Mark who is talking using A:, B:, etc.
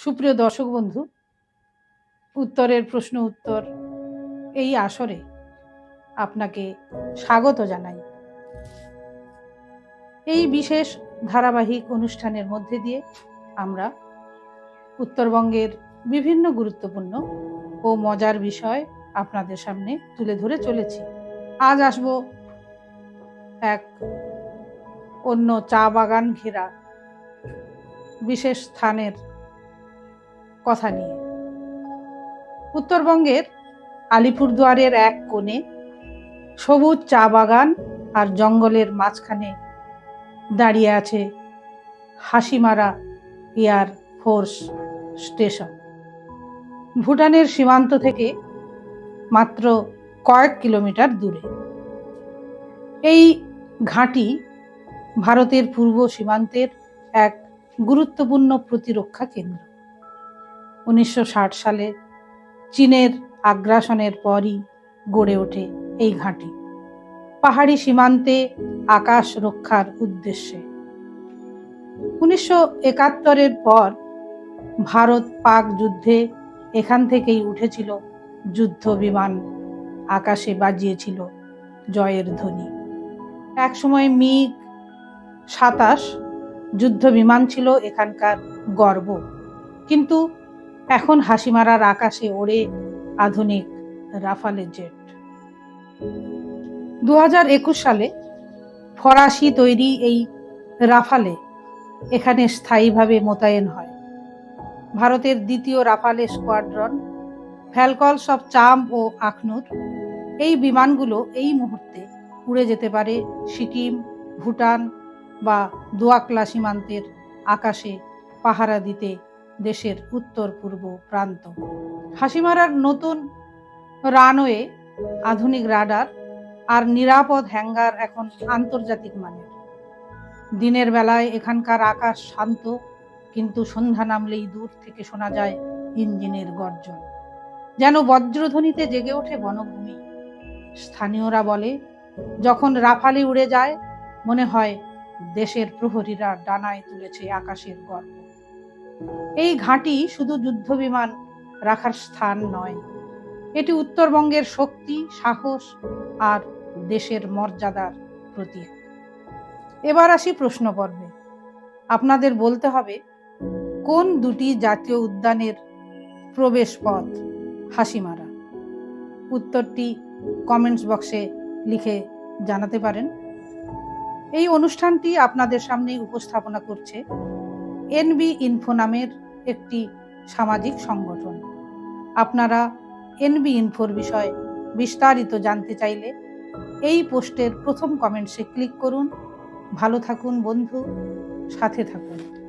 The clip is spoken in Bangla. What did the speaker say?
A: সুপ্রিয় দর্শক বন্ধু, উত্তরের প্রশ্ন উত্তর এই আসরে আপনাকে স্বাগত জানাই। এই বিশেষ ধারাবাহিক অনুষ্ঠানের মধ্যে দিয়ে আমরা উত্তরবঙ্গের বিভিন্ন গুরুত্বপূর্ণ ও মজার বিষয় আপনাদের সামনে তুলে ধরে চলেছি। আজ আসব এক অন্য চা বাগান ঘেরা বিশেষ স্থানের কথা নিয়ে। উত্তরবঙ্গের আলিপুরদুয়ারের এক কোণে সবুজ চা বাগান আর জঙ্গলের মাঝখানে দাঁড়িয়ে আছে হাসিমারা এয়ার ফোর্স স্টেশন। ভুটানের সীমান্ত থেকে মাত্র কয়েক কিলোমিটার দূরে। এই ঘাঁটি ভারতের পূর্ব সীমান্তের এক গুরুত্বপূর্ণ প্রতিরক্ষা কেন্দ্র। উনিশশো ষাট সালে চীনের আগ্রাসনের পরই গড়ে ওঠে এই ঘাঁটি। পাহাড়ি সীমান্তে আকাশ রক্ষার উদ্দেশ্যে। উনিশশো একাত্তরের পর ভারত পাক যুদ্ধে এখান থেকেই উঠেছিল যুদ্ধ বিমান, আকাশে বাজিয়েছিল জয়ের ধ্বনি। একসময় মিগ সাতাশ যুদ্ধ বিমান ছিল এখানকার গর্ব, কিন্তু এখন হাসিমারার আকাশে ওড়ে আধুনিক রাফালে জেট। দু একুশ সালে ফরাসি তৈরি এই রাফালে এখানে স্থায়ীভাবে মোতায়েন হয়। ভারতের দ্বিতীয় রাফালে স্কোয়াড্রন ফ্যালকলস অফ চাম ও আখনুর এই বিমানগুলো এই মুহূর্তে উড়ে যেতে পারে সিকিম, ভুটান বা দোয়াকলা সীমান্তের আকাশে পাহারা দিতে দেশের উত্তর পূর্ব প্রান্ত। হাসিমারার নতুন রানওয়ে আধুনিক রাডার আর নিরাপদ হ্যাঙ্গার এখন আন্তর্জাতিক মানের। দিনের বেলায় এখানকার আকাশ শান্ত, কিন্তু সন্ধ্যা নামলেই দূর থেকে শোনা যায় ইঞ্জিনের গর্জন। যেন বজ্রধ্বনিতে জেগে ওঠে বনভূমি। স্থানীয়রা বলে, যখন রাফালি উড়ে যায়, মনে হয় দেশের প্রহরীরা ডানায় তুলেছে আকাশের গর্ব এই ঘাঁটি শুধু যুদ্ধ বিমান রাখার স্থান নয়, এটি উত্তরবঙ্গের শক্তি, সাহস আর দেশের মর্যাদার প্রতীক। এবার আসি প্রশ্ন পর্বে আপনাদের বলতে হবে, কোন দুটি জাতীয় উদ্যানের প্রবেশ পথ হাসিমারা? উত্তরটি কমেন্টস বক্সে লিখে জানাতে পারেন। এই অনুষ্ঠানটি আপনাদের সামনে উপস্থাপনা করছে এনবি ইনফো নামের একটি সামাজিক সংগঠন। আপনারা এনবি ইনফোর বিষয়ে বিস্তারিত জানতে চাইলে এই পোস্টের প্রথম কমেন্টসে ক্লিক করুন। ভালো থাকুন বন্ধু, সাথে থাকুন।